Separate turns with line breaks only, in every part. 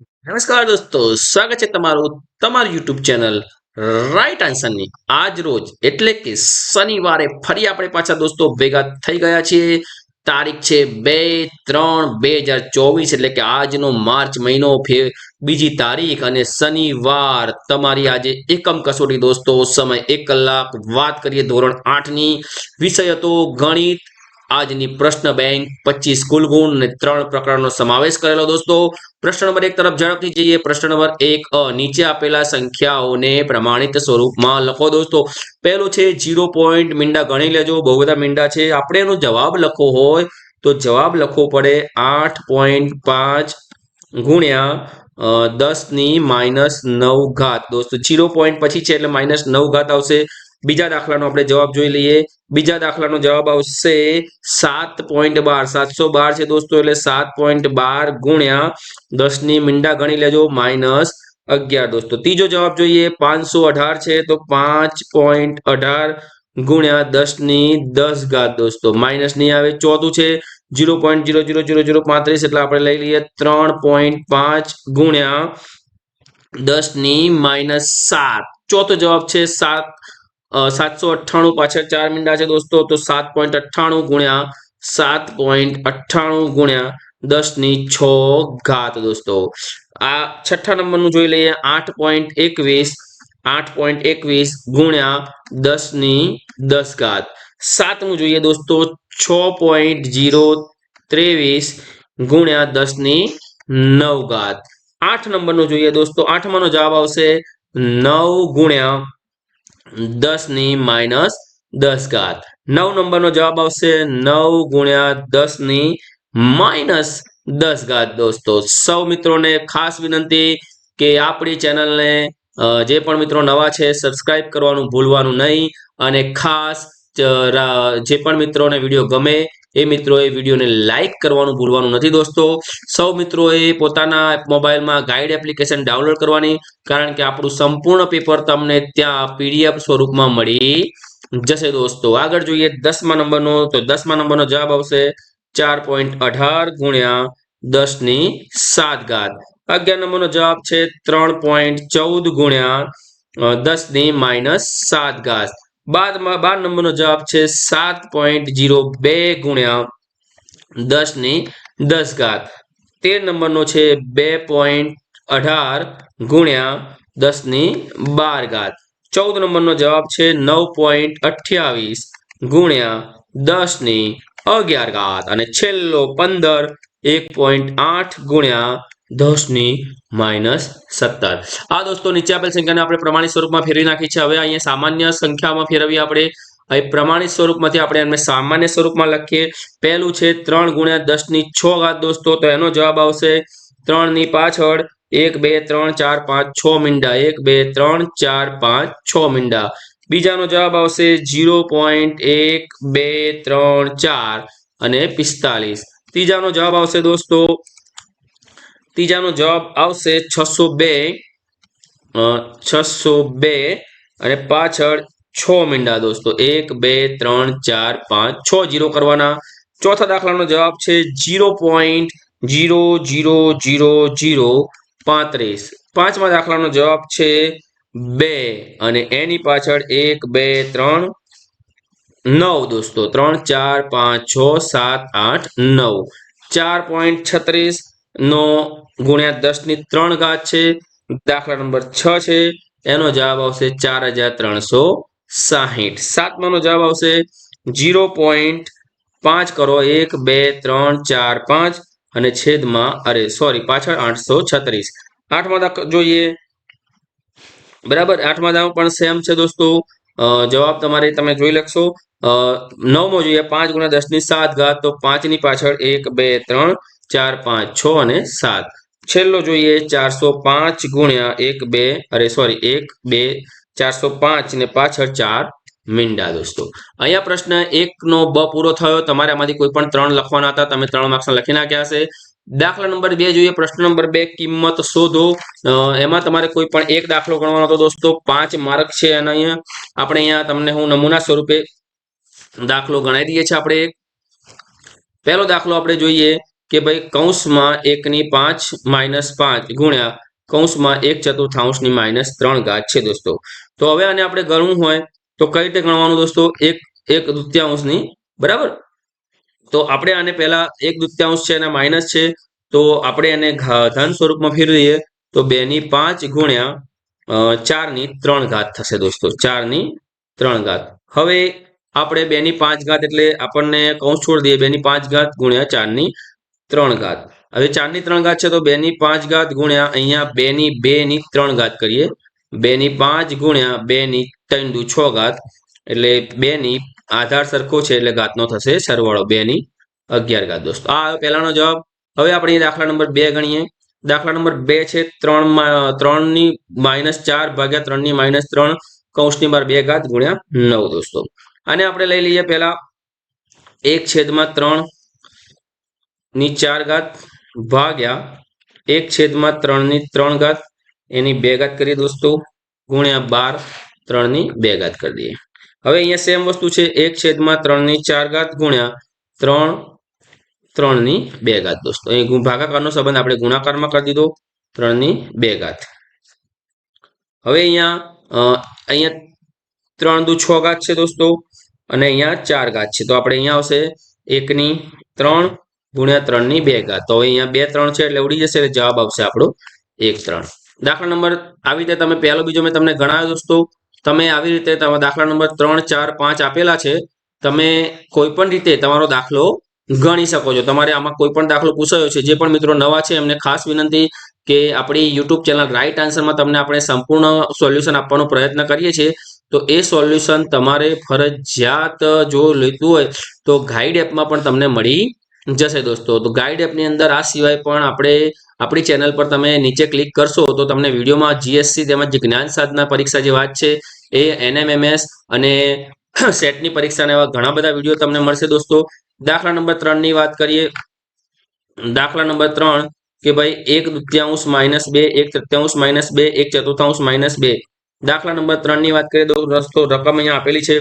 નમસ્કાર દોસ્તો, સ્વાગત છે તમારું તમારું યુટ્યુબ ચેનલ રાઈટ આન્સરની આજ રોજ, એટલે કે શનિવારે ફરી આપણે પાછા દોસ્તો ભેગા થઈ ગયા છીએ. તારીખ છે બે ત્રણ બે હજાર ચોવીસ, એટલે કે આજનો માર્ચ મહિનો બીજી તારીખ અને શનિવાર. તમારી આજે એકમ કસોટી દોસ્તો, સમય એક કલાક, વાત કરીએ ધોરણ આઠની. વિષય હતો ગણિત. આજની પ્રશ્ન બેંક પચીસ કુલ ગુણ અને ત્રણ પ્રકારનો સમાવેશ કરેલો દોસ્તો. પ્રશ્ન નંબર એક તરફ ઝડપથી જઈએ. પ્રશ્ન નંબર એક નીચે આપેલા સંખ્યાઓને પ્રમાણિત સ્વરૂપમાં લખો દોસ્તો. પહેલું છે જીરો પોઈન્ટ મીંડા ગણી લેજો. બહુ બધા મીંડા છે. આપણે એનો જવાબ લખવો હોય તો જવાબ લખવો પડે આઠ પોઈન્ટ પાંચ ગુણ્યા દસની માઇનસ નવ ઘાત. દોસ્તો જીરો પોઈન્ટ પછી છે એટલે માઇનસ નવ ઘાત આવશે. બીજા દાખલાનો આપણે જવાબ જોઈ લઈએ. બીજા દાખલાનો જવાબ આવશે સાત પોઈન્ટ બાર. સાતસો બાર છે દોસ્તો, એટલે સાત પોઈન્ટ બાર ગુણ્યા દસની મીંડા ગણી લેજો, માઇનસ અગિયાર દોસ્તો. ત્રીજો જવાબ જોઈએ, પાંચસો અઢાર છે, તો પાંચ પોઈન્ટ અઢાર ગુણ્યા દસની દસ ઘાત દોસ્તો. માઇનસ નહીં આવે, ચોથું છે, zero point zero zero zero zero પાંત્રીસ, એટલે આપણે લઈ લઈએ ત્રણ પોઈન્ટ પાંચ ગુણ્યા દસની માઇનસ સાત. ચોથો જવાબ છે સાત સાતસો અઠ્ઠાણું પાછળ ચાર મીંડા છે દોસ્તો, તો સાત પોઈન્ટ અઠ્ઠાણું ગુણ્યા સાત પોઈન્ટ અઠ્ઠાણું ગુણ્યા દસની છ ઘાત દોસ્તો. આ છઠ્ઠા નંબરનું જોઈ લઈએ, આઠ પોઈન્ટ એકવીસ, આઠ પોઈન્ટ એકવીસ ગુણ્યા દસની દસ ઘાત. સાતમું જોઈએ દોસ્તો, છ પોઈન્ટ જીરો ત્રેવીસ ગુણ્યા દસની નવ ઘાત. આઠ નંબરનું જોઈએ દોસ્તો, આઠમાનો જવાબ આવશે નવ ગુણ્યા દસની માઇનસ દસ ઘાત. નવ નંબરનો જવાબ આવશે નવ ગુણ્યા દસની માઇનસ દસ ઘાત દોસ્તો. સૌ મિત્રોને ખાસ વિનંતી કે આપણી ચેનલને જે પણ મિત્રો નવા છે સબસ્ક્રાઇબ કરવાનું ભૂલવાનું નહીં અને ખાસ જે પણ મિત્રોને વીડિયો ગમે, એ મિત્રોએ વિડીયોને લાઇક કરવાનું ભૂલવાનું નથી દોસ્તો. સૌ મિત્રોએ પોતાના મોબાઈલમાં ગાઈડ એપ્લિકેશન ડાઉનલોડ કરવાની, કારણ કે આપણું સંપૂર્ણ પેપર તમને ત્યાં પીડીએફ સ્વરૂપમાં મળી જશે દોસ્તો. આગળ જોઈએ દસમા નંબરનો, તો દસમા નંબરનો જવાબ આવશે ચાર પોઈન્ટ અઢાર ગુણ્યા દસની સાત ઘાત. અગિયાર નંબરનો જવાબ છે ત્રણ પોઈન્ટ ચૌદ ગુણ્યા દસની માઇનસ સાત ઘાત. બાદમાં બાર નંબરનો જવાબ છે સાત પોઈન્ટ જીરો બે ગુણ્યા દસની દસ ઘાત. તેર નંબરનો છે બે પોઈન્ટ અઢાર ગુણ્યા દસની બાર ઘાત. ચૌદ નંબરનો જવાબ છે નવ પોઈન્ટ અઠ્યાવીસ ગુણ્યા દસની અગિયાર ઘાત. અને છેલ્લો પંદર એક પોઈન્ટ આઠ ગુણ્યા દસની માઇનસ સત્તર. આ દોસ્તો નીચે આપેલ સંખ્યાને આપણે પ્રમાણિત સ્વરૂપમાં ફેરવી નાખી છે. હવે અહીંયા સામાન્ય સંખ્યામાં ફેરવી આપણે. હવે પ્રમાણિત સ્વરૂપમાંથી આપણે એમને સામાન્ય સ્વરૂપમાં લખીએ. પહેલું છે ત્રણ ગુણ્યા દસની છ ઘાત દોસ્તો, તો એનો જવાબ આવશે ત્રણની પાછળ એક, બે, ત્રણ, ચાર, પાંચ, છ મીંડા. એક, બે, ત્રણ, ચાર, પાંચ, છ મીંડા. બીજાનો જવાબ આવશે જીરો પોઈન્ટ એક, બે, ત્રણ, ચાર અને પિસ્તાલીસ. ત્રીજાનો જવાબ આવશે દોસ્તો ત્રીજાનો જવાબ આવશે છસો બે છસો બે અને પાછળ છ મીંડા દોસ્તો, એક, બે, ત્રણ, ચાર, પાંચ, છ જીરો કરવાના. ચોથા દાખલાનો જવાબ છે zero point zero zero zero zero પાંત્રીસ. પાંચમા દાખલાનો જવાબ છે બે અને એની પાછળ એક, બે, ત્રણ, નવ દોસ્તો. ત્રણ, ચાર, પાંચ, છ, સાત, આઠ, નવ. ચાર પોઈન્ટ છત્રીસ નો ગુણ્યા દસની ત્રણ ઘાત છે, દાખલા નંબર છ છે, એનો જવાબ આવશે ચાર હજાર ત્રણસો સાહીઠ. સાતમાનો જવાબ આવશે જીરો પોઈન્ટ પાંચ કરો એક, બે, ત્રણ, ચાર, પાંચ અને છેદમાં, અરે સોરી પાછળ આઠસો છત્રીસ. આઠમા દાખલા જોઈએ. બરાબર? આઠમા દાવ પણ સેમ છે દોસ્તો. જવાબ તમારે, તમે જોઈ લખશો. નવમો જોઈએ, પાંચ ગુણ્યા દસની સાત ઘાત તો પાંચની પાછળ એક, બે, ત્રણ ચાર, પાંચ, છ અને સાત. છેલ્લો જોઈએ ચારસો પાંચ ગુણ્યા એક, બે, અરે સોરી એક, બે, ચારસો પાંચ ને પાછળ ચાર મીંડા દોસ્તો. અહીંયા પ્રશ્ન એક નો બ પૂરો થયો. તમારે આમાંથી કોઈ પણ ત્રણ લખવાના હતા. તમે ત્રણ માર્ક્સ લખી નાખ્યા હશે. દાખલા નંબર બે જોઈએ. પ્રશ્ન નંબર બે, કિંમત શોધો. એમાં તમારે કોઈ પણ એક દાખલો ગણવાનો હતો દોસ્તો. પાંચ માર્ક છે અને અહીંયા આપણે અહીંયા તમને હું નમૂના સ્વરૂપે દાખલો ગણાવી દઈએ છીએ આપણે પહેલો દાખલો આપણે જોઈએ. કે ભાઈ કૌંસમાં એકની પાંચ માઇનસ પાંચ ગુણ્યા કૌંસમાં એક ચતુર્થાંશની માઇનસ ત્રણ ઘાત છે દોસ્તો. તો હવે આને આપણે ગણવું હોય તો કઈ રીતે ગણવાનું દોસ્તો? એક એક દૃત્યાંશની બરાબર? તો આપણે આને પહેલા એક દૃત્યાંશ છે અને માઇનસ છે તો આપણે એને ધન સ્વરૂપમાં ફેરવીએ તો બે ની પાંચ ગુણ્યા અ, ચારની ત્રણ ઘાત થશે દોસ્તો ચારની ત્રણ ઘાત. હવે આપણે બે ની પાંચ ઘાત એટલે આપણને કૌંસ છોડી દઈએ બે ની પાંચ ઘાત ગુણ્યા ચારની ત્રણ ઘાત. હવે ચારની ત્રણ ઘાત છે તો બે ની પાંચ ઘાત ગુણ્યા અહીંયા બે ની બે ની ત્રણ ઘાત કરીએ. બે ની પાંચ ગુણ્યા બે ની ત્રણ દુ છ ઘાત. એટલે બે ની આધાર સરખો છે એટલે ઘાતનો થશે સરવાળો બે ની અગિયાર ઘાત. દોસ્તો, આ પહેલાનો જવાબ. હવે આપણે દાખલા નંબર બે ગણીએ. દાખલા નંબર બે છે ત્રણ ત્રણની માઇનસ ચાર ભાગ્યા ત્રણની માઇનસ ત્રણ કૌંસની બાર બે ઘાત ગુણ્યા નવ દોસ્તો. આને આપણે લઈ લઈએ પહેલા એક છેદમાં ત્રણ ની ચાર ઘાત ભાગ્યા એક છેદમાં ત્રણની ત્રણ ઘાત. એની બે ઘાત કરીએ દોસ્તો, ગુણ્યા બાર ત્રણની બે ઘાત કરી દઈએ. હવે અહીંયા સેમ વસ્તુ છે, એક છેદમાં ત્રણની ચાર ઘાત ગુણ્યા ત્રણ ત્રણની બે ઘાત દોસ્તો. અહીં ભાગાકારનો સંબંધ આપણે ગુણાકારમાં કરી દીધો ત્રણની બે ઘાત. હવે અહીંયા અહીંયા ત્રણ દુ છ ઘાત છે દોસ્તો, અને અહીંયા ચાર ઘાત છે. તો આપણે અહીંયા આવશે એકની ત્રણ ગુણ્યા ત્રણની બે ઘાત. તો અહીંયા બે ત્રણ છે એટલે ઉડી જશે એટલે જવાબ આવશે આપણો એક ત્રણ. દાખલા નંબર આવી રીતે તમે પહેલો બીજો મેં તમને ગણાવ્યો દોસ્તો તમે આવી રીતે તમારા દાખલા નંબર ત્રણ, ચાર, પાંચ આપેલા છે, તમે કોઈ પણ રીતે તમારો દાખલો ગણી શકો છો. તમારે આમાં કોઈ પણ દાખલો પૂછાયો છે, જે પણ મિત્રો નવા છે, એમને ખાસ વિનંતી કે આપણી યુટ્યુબ ચેનલ રાઈટ આન્સરમાં તમને આપણે સંપૂર્ણ સોલ્યુશન આપવાનો પ્રયત્ન કરીએ છીએ. તો એ સોલ્યુશન તમારે ફરજિયાત જો લીધું હોય તો ગાઈડ એપમાં પણ તમને મળી જશે દોસ્તો. તો ગાઈડ એપની અંદર આ સિવાય પણ આપણે આપણી ચેનલ પર તમે નીચે ક્લિક કરશો તો તમને વિડીયોમાં જીએસસી તેમજ જ્ઞાન સાધના પરીક્ષા જે વાત છે એ એનએમએમએસ અને સેટની પરીક્ષાના એવા ઘણા બધા વીડિયો તમને મળશે દોસ્તો. દાખલા નંબર ત્રણની વાત કરીએ. દાખલા નંબર ત્રણ કે ભાઈ એક દૃત્યાંશ માઇનસ બે, એક તૃત્યાંશ માઇનસ બે, એક ચતુર્થાંશ માઇનસ બે. દાખલા નંબર ત્રણની વાત કરીએ દોસ્તો રકમ અહીંયા આપેલી છે.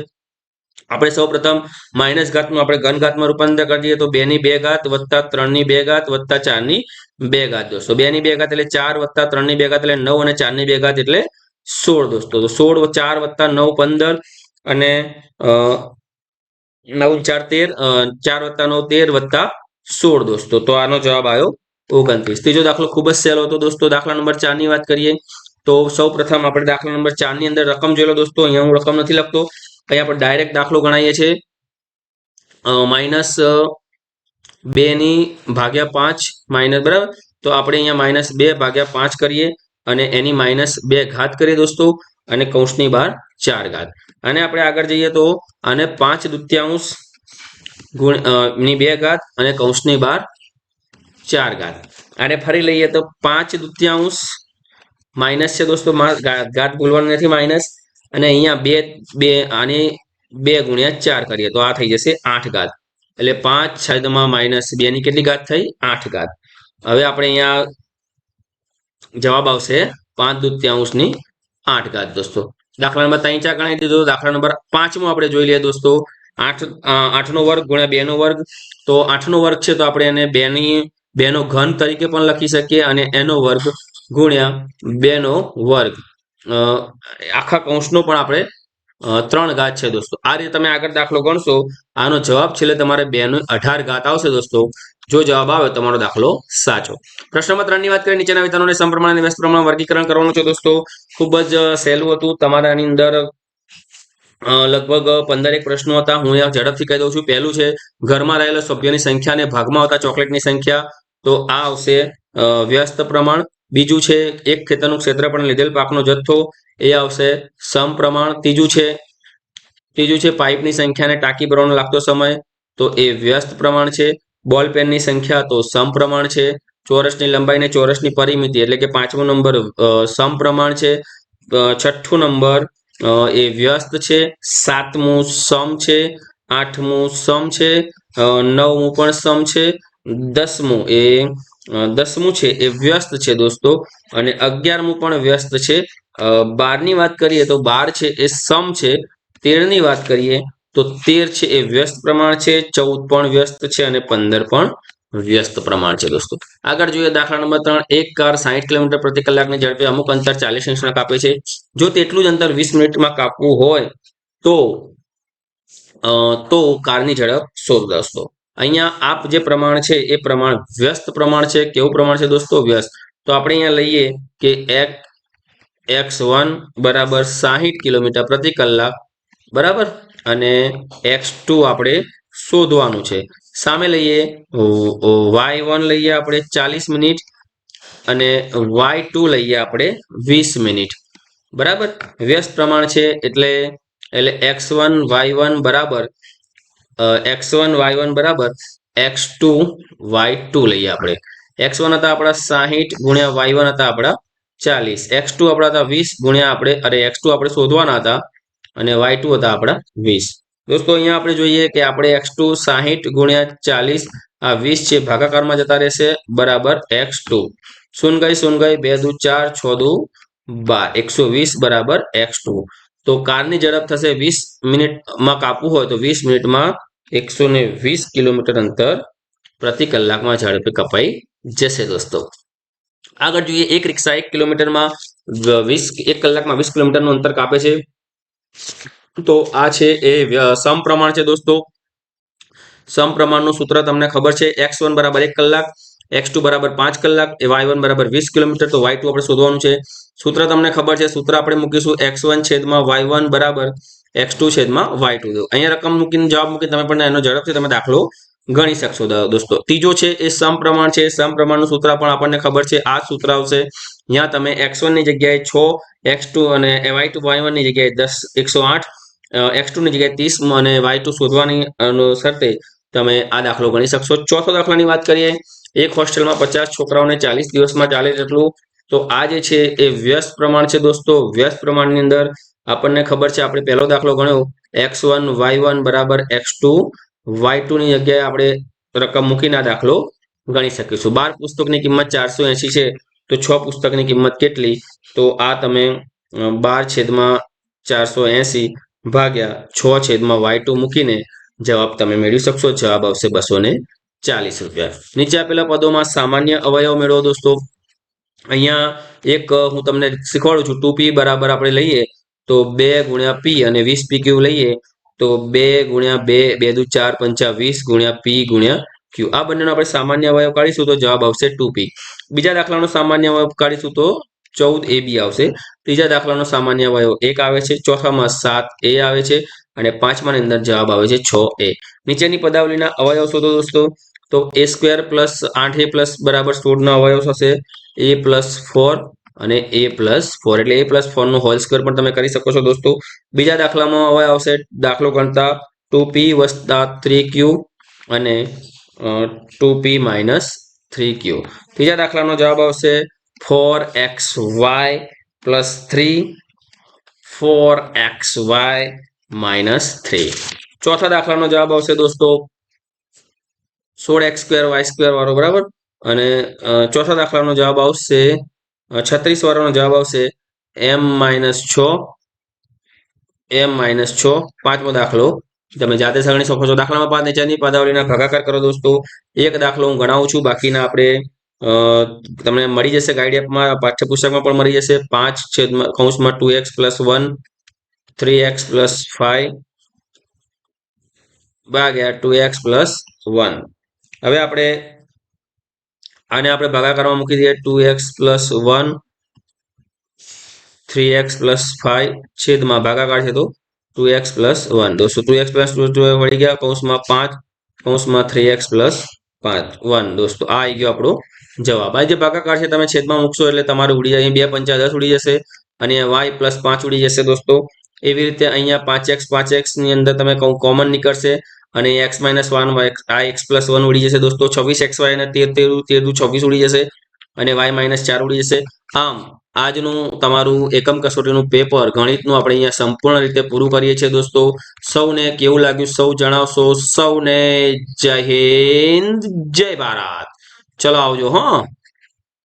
આપણે સૌ પ્રથમ માઇનસ ઘાતનું આપણે ઘન ઘાતમાં રૂપાંતર કરી દઈએ તો બે ની બે ઘાત વત્તા ત્રણની બે ઘાત વત્તા ચારની બે ઘાત દોસ્તો. બે ની બે ઘાત એટલે ચાર વત્તા ત્રણની બે ઘાત એટલે નવ અને ચારની બે ઘાત એટલે સોળ દોસ્તો. સોળ ચાર વત્તા નવ પંદર અને નવ ચાર તેર ચાર વત્તા નવ તેર વત્તા સોળ દોસ્તો. તો આનો જવાબ આવ્યો ઓગણત્રીસ. ત્રીજો દાખલો ખૂબ જ સહેલો હતો દોસ્તો. દાખલા નંબર ચારની વાત કરીએ તો સૌ પ્રથમ આપણે દાખલા નંબર ચારની અંદર રકમ જોયેલો દોસ્તો. અહીંયા હું રકમ નથી લખતો. અહીંયા આપણે ડાયરેક્ટ દાખલો ગણાવીએ છીએ. માઇનસ બે ની ભાગ્યા પાંચ માઇનસ બરાબર? તો આપણે અહીંયા માઇનસ બે ભાગ્યા પાંચ કરીએ અને એની માઇનસ બે ઘાત કરીએ દોસ્તો અને કૌંસની બહાર ચાર ઘાત. અને આપણે આગળ જઈએ તો આને પાંચ દુત્યાંશ ગુણની બે ઘાત અને કૌંસની બહાર ચાર ઘાત. આને ફરી લઈએ તો પાંચ દુત્યાંશ માઇનસ છે દોસ્તો ઘાત ભૂલવાનું નથી માઇનસ અને અહીંયા બે બે, આને બે ગુણ્યા ચાર કરીએ તો આ થઈ જશે આઠ ઘાત. એટલે પાંચ છદમાં માઇનસ બે ની કેટલી ઘાત થઈ? આઠ ઘાત. હવે આપણે અહીંયા જવાબ આવશે પાંચ દૃત્યાંશની આઠ ઘાત દોસ્તો. દાખલા નંબર ત્રણ ચાર ગણાવી દીધો. દાખલા નંબર પાંચમો આપણે જોઈ લઈએ દોસ્તો. આઠ આઠનો વર્ગ ગુણ્યા બે નો વર્ગ. તો આઠનો વર્ગ છે તો આપણે એને બે ની બે નો ઘન તરીકે પણ લખી શકીએ અને એનો વર્ગ ગુણ્યા બે નો વર્ગ. આખા કૌંસનો પણ આપણે ત્રણ ઘાત છે દોસ્તો. આ રીતે તમે આગળ દાખલો ગણશો, આનો જવાબ છેલ્લે તમારે બે નો અઢાર ઘાત આવશે દોસ્તો. જો જવાબ આવે તમારો દાખલો સાચો. પ્રશ્ન નંબર ત્રણની વાત કરીએ, નીચેના વિધાનોને સમપ્રમાણ અને વ્યસ્ત પ્રમાણ વર્ગીકરણ કરવાનું છે દોસ્તો. ખૂબ જ સહેલું હતું. તમારા આની અંદર લગભગ લગભગ પંદરેક પ્રશ્નો હતા. હું અહીંયા ઝડપથી કહી દઉં છું. પહેલું છે, ઘરમાં રહેલા સભ્યોની સંખ્યા અને ભાગમાં આવતા ચોકલેટની સંખ્યા. તો આ આવશે વ્યસ્ત પ્રમાણ. બીજું છે, એક ખેતરનું ક્ષેત્રફળ લીધેલ પાકનો જથ્થો એ આવશે સમપ્રમાણ. ત્રીજું છે ત્રીજું છે, પાઇપની સંખ્યા અને ટાંકી ભરવાનો લાગતો સમય. તો એ વ્યસ્ત પ્રમાણ છે. બોલ પેનની સંખ્યા તો સમપ્રમાણ છે. ચોરસની લંબાઈ અને ચોરસની પરિમિતિ એટલે કે પાંચમો નંબર સમપ્રમાણ છે. છઠ્ઠું નંબર એ વ્યસ્ત છે. સાતમું સમ છે. આઠમું સમ છે. નવમું પણ સમ છે. દસમું એ દસમું છે એ વ્યસ્ત છે દોસ્તો, અને અગિયારમું પણ વ્યસ્ત છે. બારની વાત કરીએ તો બાર છે એ સમ છે. તેરની વાત કરીએ તો તેર છે એ વ્યસ્ત પ્રમાણ છે, ચૌદ પણ વ્યસ્ત છે અને પંદર પણ વ્યસ્ત પ્રમાણ છે દોસ્તો. આગળ જોઈએ દાખલા નંબર ત્રણ, એક કાર સાહીઠ કિલોમીટર પ્રતિ કલાકની ઝડપે અમુક અંતર ચાલીસ મિનિટમાં કાપે છે. જો તેટલું જ અંતર વીસ મિનિટમાં કાપવું હોય તો તો કારની ઝડપ શોધ દોસ્તો. અહીંયા આપ જે પ્રમાણ છે એ પ્રમાણ વ્યસ્ત પ્રમાણ છે. કેવું પ્રમાણ છે દોસ્તો? વ્યસ્ત. તો આપણે અહીંયા લઈએ કે એક, એક્સ વન બરાબર સાહીઠ કિલોમીટર પ્રતિ કલાક. બરાબર? અને એક્સ ટુ આપણે શોધવાનું છે. સામે લઈએ. વાય વન લઈએ આપણે ચાલીસ મિનિટ અને વાય ટુ લઈએ આપણે વીસ મિનિટ. બરાબર? વ્યસ્ત પ્રમાણ છે એટલે એટલે એક્સ વન, વાય વન બરાબર એક્સ વન, વાય વન બરાબર? એક્સ ટુ, વાય ટુ લઈએ આપણે. એક્સ વન હતા આપણા સાહીઠ ગુણ્યા વાય વન હતા આપણા ચાલીસ. એક્સ ટુ આપણા હતા વીસ ગુણ્યા આપણે, અરે એક્સ ટુ આપણે શોધવાના હતા અને વાય ટુ હતા આપણા વીસ. દોસ્તો, અહીંયા આપણે જોઈએ કે આપણે એક્સ ટુ સાહીઠ ગુણ્યા ચાલીસ, આ વીસ છે, ભાગાકારમાં જતા રહેશે, બરાબર એક્સ ટુ. શૂન ગઈ શૂન ગઈ બે દુ ચાર, છ દુ બાર. એકસો વીસ બરાબર એક્સ ટુ. તો કારની ઝડપ થશે વીસ મિનિટમાં કાપવું હોય તો વીસ મિનિટમાં એકસો ને વીસ કિલોમીટર અંતર પ્રતિ કલાકમાં ઝડપે કપાઈ જશે દોસ્તો. આગળ જોઈએ, એક રિક્ષા એક કિલોમીટરમાં વીસ, એક કલાકમાં વીસ કિલોમીટરનું અંતર કાપે છે. તો આ છે એ સમપ્રમાણ છે દોસ્તો. સમપ્રમાણનું સૂત્ર તમને ખબર છે, એક્સ વન બરાબર એક કલાક, એક્સ ટુ બરાબર પાંચ કલાક, એ વાય વન બરાબર વીસ કિલોમીટર, તો વાય આપણે શોધવાનું છે. સૂત્ર તમને ખબર છે, સૂત્ર આપણે મૂકીશું, એક્સ વન છેદમાં વાય વન બરાબર એક્સ ટુ છેદમાં વાય ટુ અહીંયા રકમ મૂકીને જવાબ મૂકીને તમે પણ એનો ઝડપથી તમે દાખલો ગણી શકશો દોસ્તો. ત્રીજો છે એ સમપ્રમાણ છે. સમપ્રમાણનું સૂત્ર પણ આપણને ખબર છે. આ સૂત્ર આવશે અહીંયા તમે એક્સની જગ્યાએ છ એક્સ ટુ અને વાય ટુ વાયની જગ્યાએ દસ, એકસો આઠ એક્સની જગ્યાએ ત્રીસ અને વાય ટુ શોધવાની શરતે તમે આ દાખલો ગણી શકશો. ચોથો દાખલાની વાત કરીએ, એક હોસ્ટેલમાં પચાસ છોકરાઓને ચાલીસ દિવસમાં ચાલે જેટલું તો આ જે છે એ વ્યસ્ત પ્રમાણ છે દોસ્તો. વ્યસ્ત પ્રમાણની અંદર આપણને ખબર છે, આપણે પહેલો દાખલો ગણ્યો, એક્સ વન, વાય વન બરાબર એક્સ ટુ, વાય ટુ ની જગ્યાએ આપણે રકમ મૂકીને દાખલો ગણી શકીશું. બાર પુસ્તકની કિંમત ચારસો એંસી છે, તો છ પુસ્તકની કિંમત કેટલી? તો આ તમે બાર છેદમાં ચારસો એંશી ભાગ્યા છ છેદમાં વાય ટુ મૂકીને જવાબ તમે મેળવી શકશો. જવાબ આવશે બસો ચાલીસ રૂપિયા. નીચે આપેલા પદોમાં સામાન્ય અવયવ મેળવો દોસ્તો. અહીંયા એક હું તમને શીખવાડું છું. ટુ પી બરાબર આપણે લઈએ તો બે ગુણ્યા પી અને વીસ પી ક્યુ લઈએ, તો બે ગુણ્યા બે બે દુ ચાર પંચા વીસ ગુણ્યા પી ગુણ્યા ક્યુ આ બંનેનો આપણે સામાન્ય અવયવ કાઢીશું તો જવાબ આવશે ટુ પી બીજા દાખલાનો સામાન્ય અવયવ કાઢીશું તો ચૌદ એ આવશે. ત્રીજા દાખલાનો સામાન્ય અવયવ એક આવે છે, ચોથામાં સાત એ આવે છે અને પાંચમાની અંદર જવાબ આવે છે છ એ. નીચેની પદાવલીના અવયવ શોધો દોસ્તો. તો એ સ્ક્વેર પ્લસ આઠ એ પ્લસ બરાબર સોળનો અવયવ થશે એ પ્લસ ફોર અને એ પ્લસ ફોર એટલે એ પ્લસ ફોરનો હોલ સ્ક્વેર પણ તમે કરી શકો છો દોસ્તો. બીજા દાખલામાં હવે આવશે દાખલો ગણતા ટુ પી વસ્તા થ્રી ક્યુ અને two P minus three Q ત્રીજા દાખલાનો જવાબ આવશે four X Y plus three four X Y minus three ચોથા દાખલાનો જવાબ આવશે દોસ્તો સોળ એક્સ સ્ક્વેર વાય સ્ક્વેર વાળો, બરાબર? અને ચોથા દાખલાનો જવાબ આવશે છત્રીસ વાળાનો જવાબ આવશે એમ માઇનસ છ, એમ માઇનસ છ, પાંચમો દાખલો. તમે જાતે ગણી શકો છો. દાખલામાં પાંચ નીચેની પદાવલીના ભાગાકાર કરો દોસ્તો. એક દાખલો હું ગણાવું છું. બાકીના આપણે તમને મળી જશે ગાઈડ પાઠ્યપુસ્તકમાં પણ મળી જશે. પાંચ છેદમાં, કૌંસમાં two X plus one three X plus five ભાગ્યા ટુ એક્સ પ્લસ વન હવે આપણે આને આપણે ભાગાકારમાં મૂકી દઈએ. Two X plus one, three X plus five છેદમાં ભાગાકાર છે તો ટુ એક્સ પ્લસ વન. દોસ્તો ટુ એક્સ પ્લસ ટુ વળી ગયા કૌંસમાં પાંચ, કૌંસમાં થ્રી એક્સ પ્લસ પાંચ, વન. દોસ્તો, આ આવી ગયો આપણો જવાબ. આ જે ભાગાકાર છે તમે છેદમાં મૂકશો એટલે તમારે ઉડી જાય. બે પંચા દસ ઉડી જશે અને વાય પ્લસ પાંચ ઉડી જશે દોસ્તો. એવી રીતે અહીંયા પાંચ એક્સ પાંચ એક્સની અંદર તમે કોમન નીકળશે. અને એક્સ માઇનસ વન આ એક્સ પ્લસ વન ઉડી જશે દોસ્તો. છવ્વીસ એક્સ વાય અને તેર તેર તેર છવ્વીસ ઉડી જશે અને વાય માઇનસ ચાર ઉડી જશે. આમ, આજનું તમારું એકમ કસોટીનું પેપર ગણિતનું આપણે અહીંયા સંપૂર્ણ રીતે પૂરું કરીએ છીએ દોસ્તો. સૌને કેવું લાગ્યું? સૌ જણાવશો. સૌને જય હિન્દ. જય ભારત. ચલો આવજો, હા.